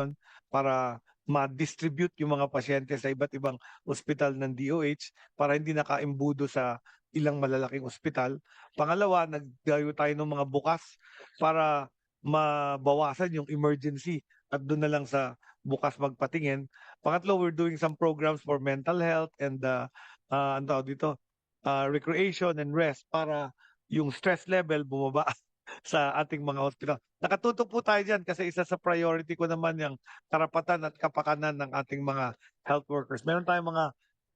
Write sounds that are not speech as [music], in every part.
ngayon para ma-distribute yung mga pasyente sa iba't ibang ospital ng DOH para hindi nakaimbudo sa ilang malalaking ospital. Pangalawa, nagdayo tayo ng mga bukas para mabawasan yung emergency at doon na lang sa bukas magpatingin. Pangatlo, we're doing some programs for mental health and uh, uh, ano dito, uh, recreation and rest para yung stress level bumaba [laughs] sa ating mga hospital. Nakatutok po tayo dyan kasi isa sa priority ko naman yung karapatan at kapakanan ng ating mga health workers. Meron tayong mga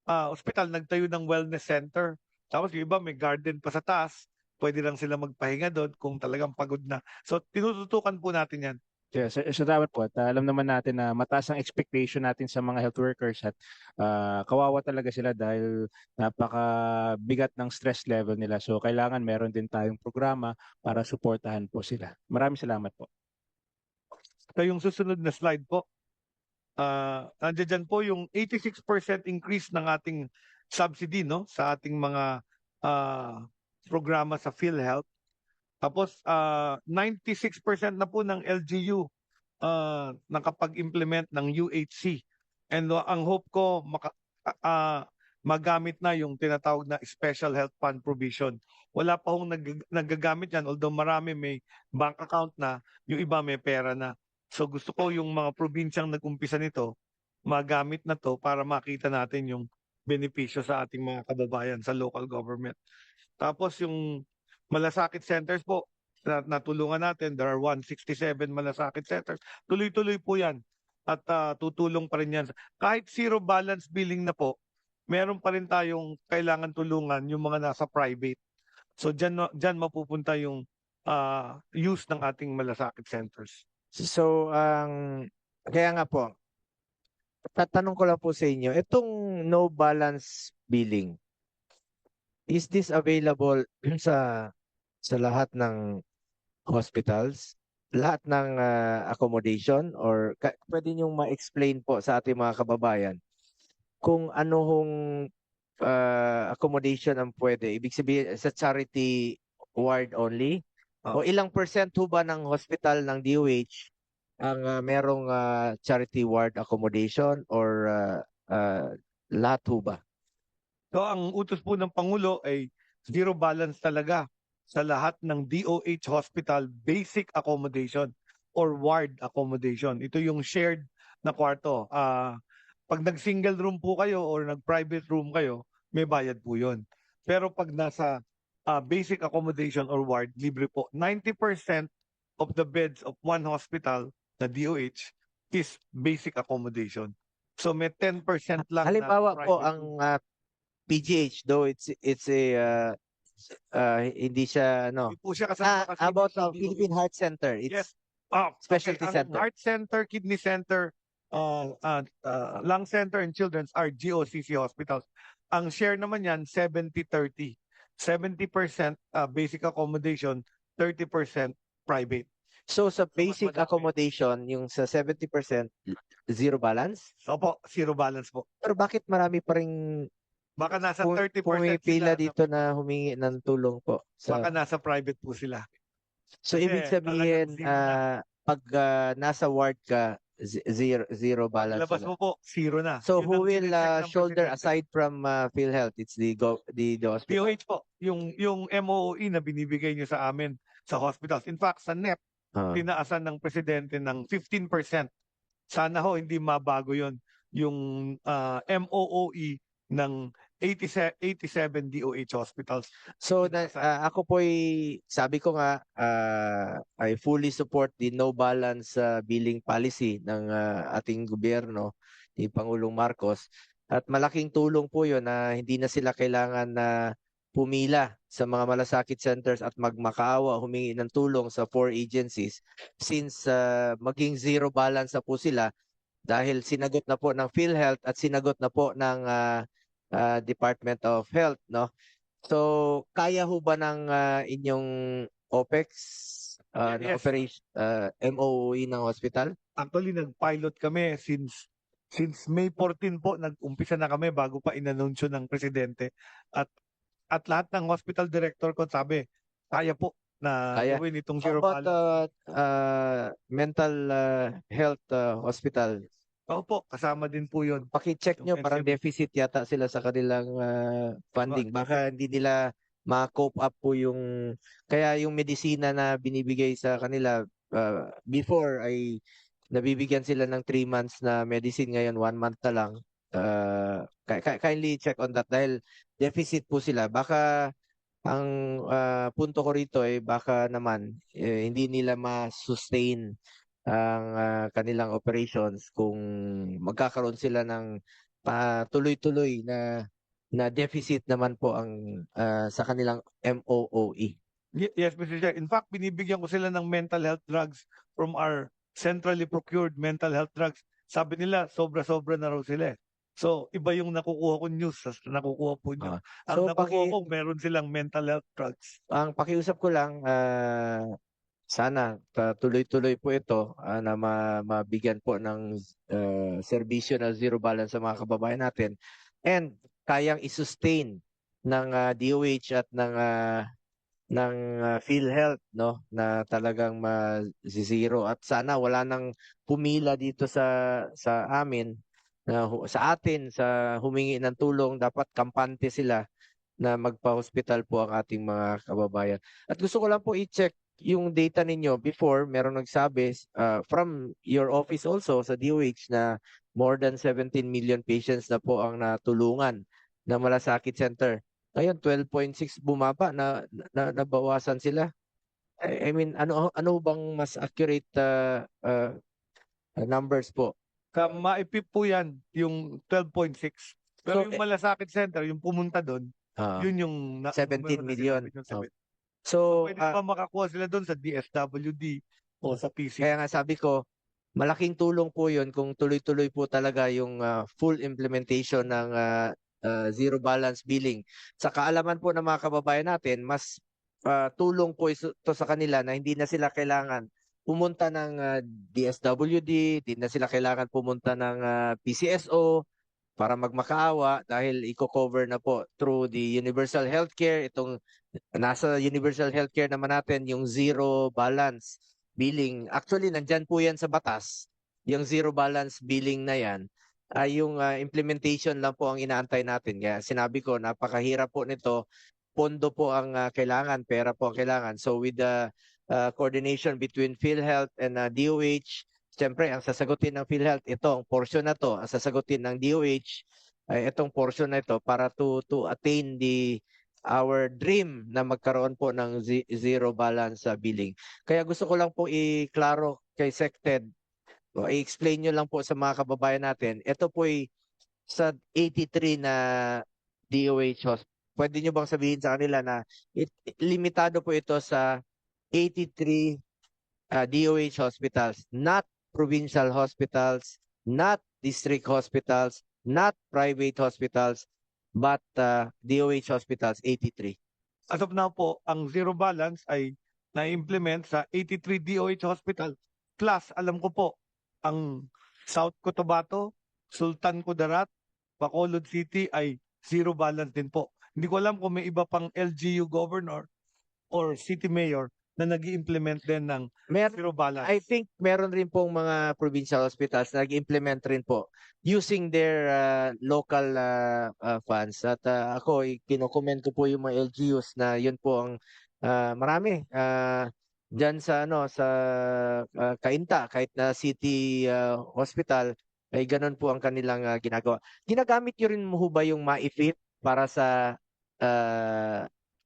uh, ospital nagtayo ng wellness center. Tapos yung iba may garden pa sa taas. Pwede lang sila magpahinga doon kung talagang pagod na. So tinututukan po natin yan. Yes, so, so dapat po, at uh, alam naman natin na mataas ang expectation natin sa mga health workers at uh, kawawa talaga sila dahil napakabigat ng stress level nila. So kailangan meron din tayong programa para suportahan po sila. Maraming salamat po. So yung susunod na slide po, uh, nandiyan po yung 86% increase ng ating subsidy no sa ating mga uh, programa sa PhilHealth tapos uh, 96% na po ng LGU uh, nakapag-implement ng UHC. And uh, ang hope ko maka, uh, magamit na yung tinatawag na special health fund provision. Wala pa hong nag, nagagamit yan although marami may bank account na, yung iba may pera na. So gusto ko yung mga probinsyang nag-umpisa nito, magamit na to para makita natin yung benepisyo sa ating mga kababayan sa local government. Tapos yung malasakit centers po na natulungan natin. There are 167 malasakit centers. Tuloy-tuloy po yan at uh, tutulong pa rin yan. Kahit zero balance billing na po, meron pa rin tayong kailangan tulungan yung mga nasa private. So dyan, dyan mapupunta yung uh, use ng ating malasakit centers. So, ang um, kaya nga po, tatanong ko lang po sa inyo, itong no balance billing, is this available [clears throat] sa sa lahat ng hospitals, lahat ng uh, accommodation or ka- pwede niyo ma-explain po sa ating mga kababayan kung ano hong uh, accommodation ang pwede. Ibig sabihin sa charity ward only Oh. o ilang percent ho ba ng hospital ng DOH ang uh, merong uh, charity ward accommodation or uh, uh, lahat ho ba? So ang utos po ng Pangulo ay zero balance talaga sa lahat ng DOH hospital basic accommodation or ward accommodation. Ito yung shared na kwarto. Uh, pag nag-single room po kayo or nag-private room kayo, may bayad po yun. Pero pag nasa uh, basic accommodation or ward, libre po. 90% of the beds of one hospital na DOH is basic accommodation. So may 10% lang Halimbawa na po ang uh, PGH though it's it's a uh, uh, hindi siya ano Hindi po siya ah, kasama kasi about uh, Philippine Heart Center it's Yes. Ah, specialty ang center. Heart Center, Kidney Center, uh, uh, uh, Lung Center, and Children's are GOCC hospitals. Ang share naman yan, 70-30. 70% uh, basic accommodation, 30% private. so sa basic madami. accommodation yung sa 70% zero balance So po, zero balance po. pero bakit marami pa ring Baka nasa pu- 30% pumipila sila, dito na humingi ng tulong po sa baka nasa private po sila. So ibig Kasi sabihin talagang zero ah, pag ah, nasa ward ka z- zero zero balance. Labas na. mo po, zero na. So Yun who will sinecheck ah, ng shoulder presidente. aside from uh, PhilHealth? It's the go the, the hospital. DOH po, yung, yung MOE na binibigay nyo sa amin sa hospitals. In fact, sa NEP, Ah. tinaasan ng presidente ng 15%. Sana ho hindi mabago yon yung ah, MOOE ng 87, 87 DOH hospitals. So na, Tinaasan. ah, ako po sabi ko nga ah, I fully support the no balance ah, billing policy ng ah, ating gobyerno ni Pangulong Marcos at malaking tulong po 'yon na hindi na sila kailangan na pumila sa mga malasakit centers at magmakaawa humingi ng tulong sa four agencies since ah, maging zero balance na po sila dahil sinagot na po ng PhilHealth at sinagot na po ng ah, ah, Department of Health no So, kaya ho ba ng ah, inyong OPEX na Yes. operation ah, MOE ng hospital? Actually, nag-pilot kami since since May 14 po, nag-umpisa na kami bago pa inanunsyo ng presidente. At at lahat ng hospital director ko sabi, kaya po na Kaya. gawin itong How zero about balance. uh, uh, mental uh, health uh, hospital? Opo, kasama din po yun. Paki-check nyo, parang deficit yata sila sa kanilang uh, funding. Baka hindi nila ma-cope up po yung kaya yung medisina na binibigay sa kanila uh, before ay nabibigyan sila ng 3 months na medicine ngayon 1 month na lang. Uh, ki- ki- kindly check on that dahil deficit po sila. Baka ang uh, punto ko rito ay baka naman eh, hindi nila ma-sustain ang ah, kanilang operations kung magkakaroon sila ng pa tuloy-tuloy na na deficit naman po ang ah, sa kanilang MOOE. Ye- Yes, Mr. Chair. In fact, binibigyan ko sila ng mental health drugs from our centrally procured mental health drugs. Sabi nila, sobra-sobra na raw sila. eh. So, iba yung nakukuha ko news sa nakukuha po nyo. Ah. Ang So, nakukuha paki- ko, meron silang mental health drugs. Ang pakiusap ko lang ah, sana tuloy-tuloy po ito ah, na ma- mabigyan po ng ah, serbisyo na zero balance sa mga kababayan natin. And kayang i-sustain ng ah, DOH at ng ah, ng ah, PhilHealth no na talagang ma-zero. At sana wala nang pumila dito sa sa amin na hu- sa atin sa humingi ng tulong. Dapat kampante sila na magpa-hospital po ang ating mga kababayan. At gusto ko lang po i-check yung data ninyo before meron nagsabi uh, from your office also sa DOH na more than 17 million patients na po ang natulungan ng malasakit center. Ngayon 12.6 bumaba na, na nabawasan sila. I, I mean ano ano bang mas accurate uh, uh, numbers po? Maipip po yan, yung 12.6. Pero So, yung eh, malasakit center, yung pumunta doon, Ah, yun yung... Na, 17 meron na million. sila, yung Oh. 17. so Pwede ah, pa makakuha sila doon sa DSWD o sa PC. Kaya nga sabi ko, malaking tulong po 'yun kung tuloy-tuloy po talaga yung ah, full implementation ng ah, ah, zero balance billing. Sa kaalaman po ng mga kababayan natin, mas ah, tulong po ito sa kanila na hindi na sila kailangan pumunta ng ah, DSWD, hindi na sila kailangan pumunta ng ah, PCSO para magmakaawa dahil i-cover na po through the universal healthcare itong nasa universal healthcare naman natin yung zero balance billing. Actually, nandyan po yan sa batas. Yung zero balance billing na yan ay yung ah, implementation lang po ang inaantay natin. Kaya sinabi ko, napakahirap po nito. Pondo po ang ah, kailangan, pera po ang kailangan. So with the ah, coordination between PhilHealth and ah, DOH, siyempre ang sasagutin ng PhilHealth, ito, ang portion na to, ang sasagutin ng DOH, ay itong portion na ito para to to attain the our dream na magkaroon po ng zero balance sa billing. Kaya gusto ko lang po i-klaro kay SecTed, o i-explain nyo lang po sa mga kababayan natin, ito po ay sa 83 na DOH hospital. Pwede nyo bang sabihin sa kanila na it, limitado po ito sa 83 uh, DOH hospitals, not provincial hospitals, not district hospitals, not private hospitals, but uh, DOH hospitals 83. As of now po, ang zero balance ay na-implement sa 83 DOH hospital. Plus, alam ko po, ang South Cotabato, Sultan Kudarat, Bacolod City ay zero balance din po. Hindi ko alam kung may iba pang LGU governor or city mayor na nag implement din ng Mer zero balance. I think meron rin pong mga provincial hospitals na nag-implement rin po using their uh, local uh, uh, funds. At uh, ako, eh, kinokomment ko po yung mga LGUs na yun po ang uh, marami. Uh, Diyan sa ano sa uh, Kainta kahit na city uh, hospital ay ganun po ang kanilang uh, ginagawa. Ginagamit niyo rin mo ba yung MAIFIP para sa uh,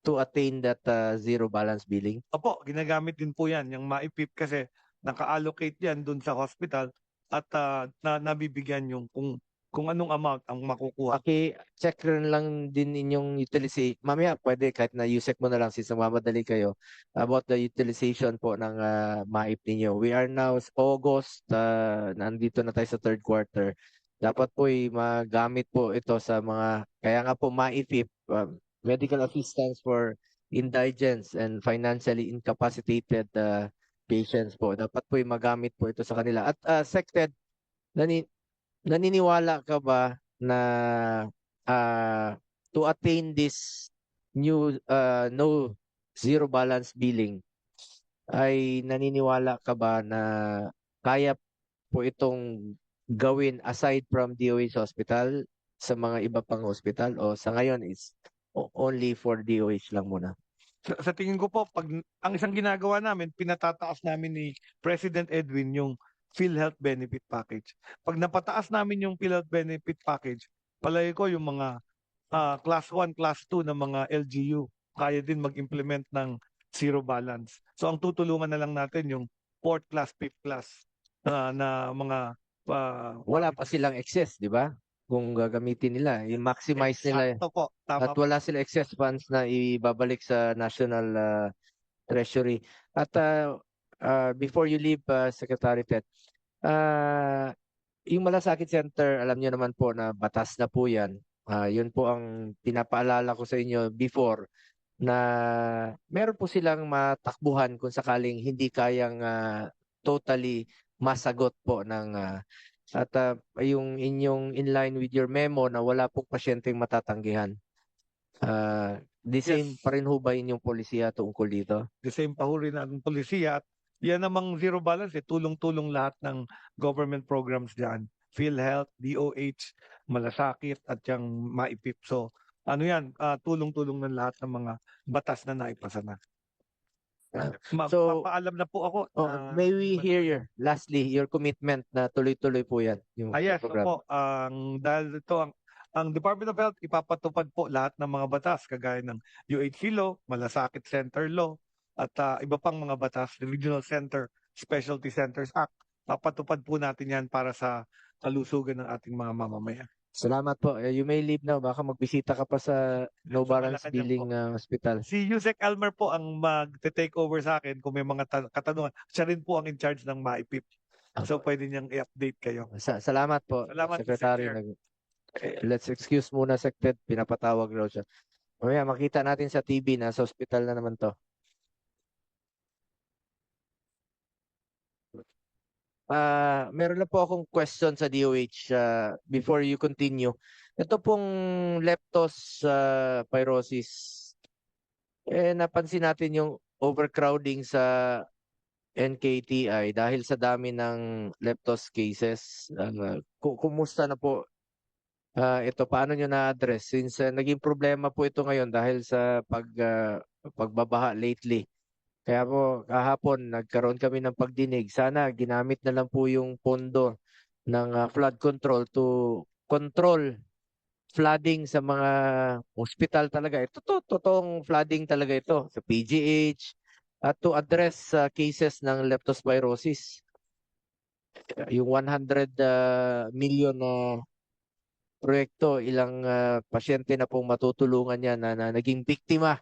to attain that uh, zero balance billing? Opo, ginagamit din po yan, yung maipip kasi naka-allocate yan dun sa hospital at ah, na, nabibigyan yung kung kung anong amount ang makukuha. Paki check rin lang din inyong utilization. Mamaya pwede kahit na USEC mo na lang since namamadali kayo about the utilization po ng ah, MAIP ninyo. We are now August, ah, nandito na tayo sa third quarter. Dapat po ay magamit po ito sa mga, kaya nga po MAIFIP, ah, Medical Assistance for Indigents and Financially Incapacitated ah, Patients po. Dapat po ay magamit po ito sa kanila. At uh, SecTed, nani, naniniwala ka ba na uh, to attain this new uh, no zero balance billing ay naniniwala ka ba na kaya po itong gawin aside from DOH hospital sa mga iba pang hospital o sa ngayon is only for DOH lang muna? Sa, sa tingin ko po, pag ang isang ginagawa namin, pinatataas namin ni President Edwin yung PhilHealth Benefit Package. Pag napataas namin yung PhilHealth Benefit Package, palagi ko yung mga ah, class 1, class 2 na mga LGU, kaya din mag-implement ng zero balance. So ang tutulungan na lang natin yung fourth class, fifth class ah, na mga ah, Wala pa silang excess, di ba? Kung gagamitin nila, i-maximize nila. Sakto po, tama At wala sila excess funds na ibabalik sa National ah, Treasury. At ah, ah, before you leave, ah, Secretary Ted, ah, yung Malasakit Center, alam niyo naman po na batas na po yan. Ah, yun po ang pinapaalala ko sa inyo before na meron po silang matakbuhan kung sakaling hindi kayang ah, totally masagot po ng ah, at ah, yung inyong in line with your memo na wala pong pasyenteng matatanggihan. Ah, the same Yes. pa rin ho ba inyong polisiya tungkol dito? the same pahuri ng polisiya at yan namang zero balance eh tulong-tulong lahat ng government programs diyan PhilHealth, DOH, Malasakit at yung MAIPIP. So ano yan, ah, tulong-tulong ng lahat ng mga batas na naipasa na. Ah, [laughs] Ma- so- papaalam na po ako. Oh, na- may we hear your, lastly, your commitment na tuloy-tuloy po yan. Yung Ah, yes, program. opo. Ang dahil ito ang ang Department of Health ipapatupad po lahat ng mga batas kagaya ng UHC law, Malasakit Center law at ah, iba pang mga batas, the Regional Center Specialty Centers Act. Papatupad po natin 'yan para sa kalusugan ng ating mga mamamayan. Salamat po. Eh, you may leave now. Baka magbisita ka pa sa No Balance Billing po. ah, Hospital. Si Yusek Almer po ang mag-take over sa akin kung may mga ta- katanungan. Siya rin po ang in charge ng MAIPIP. So pwede niyang i-update kayo. Sa- salamat po, Salamat. Secretary. Nag- eh, let's excuse muna, Secret. Pinapatawag raw siya. Mamaya makita natin sa TV na sa hospital na naman to. Ah, meron na po akong question sa DOH ah, before you continue. Ito pong leptospirosis. Eh napansin natin yung overcrowding sa NKTI dahil sa dami ng leptos cases. Ku- kumusta na po ah, ito? Paano nyo na-address? Since ah, naging problema po ito ngayon dahil sa pag, ah, pagbabaha lately. Kaya po kahapon nagkaroon kami ng pagdinig. Sana ginamit na lang po yung pondo ng ah, flood control to control flooding sa mga hospital talaga. Ito to, totoong flooding talaga ito sa PGH at to address ah, cases ng leptospirosis. Yung 100 ah, million na proyekto, ilang ah, pasyente na pong matutulungan yan na, na naging biktima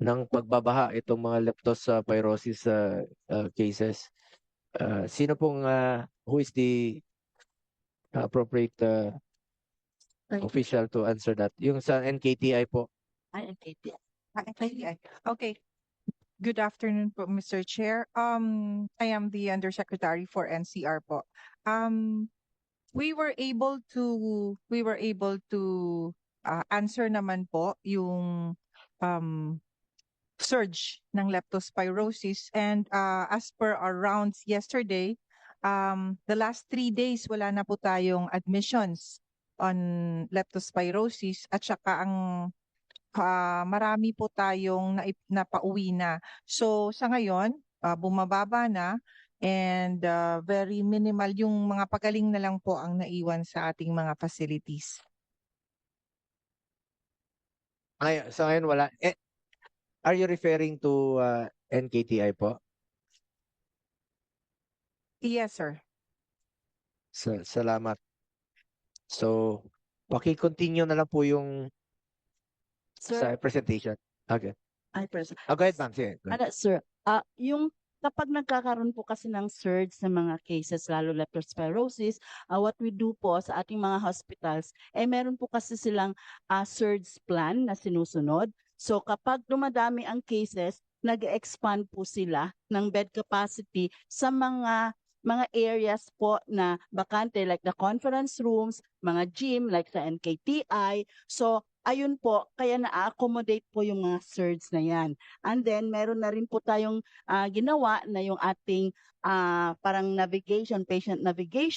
ng pagbabaha itong mga leptospirosis ah, ah, cases. Ah, sino pong ah, who is the appropriate Right. official to answer that? Yung sa NKTI po. Ay. Ah, okay. Okay. Good afternoon po, Mr. Chair. Um, I am the Undersecretary for NCR po. Um, we were able to, we were able to uh, answer naman po yung um, surge ng leptospirosis and uh, as per our rounds yesterday, um, the last three days wala na po tayong admissions on leptospirosis at saka ang ah, marami po tayong naip- napauwi na. So sa ngayon, ah, bumababa na and ah, very minimal yung mga pagaling na lang po ang naiwan sa ating mga facilities. Ay, sa ngayon wala. Eh, are you referring to ah, NKTI po? Yes, sir. Sa- salamat. So, paki-continue na lang po yung sa Sir, presentation. Okay. ay, pres- Oh, go ahead, ma'am. Sige. go ahead. Ano, sir, ah yung kapag nagkakaroon po kasi ng surge sa mga cases, lalo leptospirosis, ah what we do po sa ating mga hospitals, eh meron po kasi silang ah surge plan na sinusunod. So kapag dumadami ang cases, nag-expand po sila ng bed capacity sa mga mga areas po na bakante like the conference rooms, mga gym like sa NKTI. So ayun po, kaya na-accommodate po yung mga surge na yan. And then, meron na rin po tayong ah, ginawa na yung ating ah, parang navigation, patient navigation,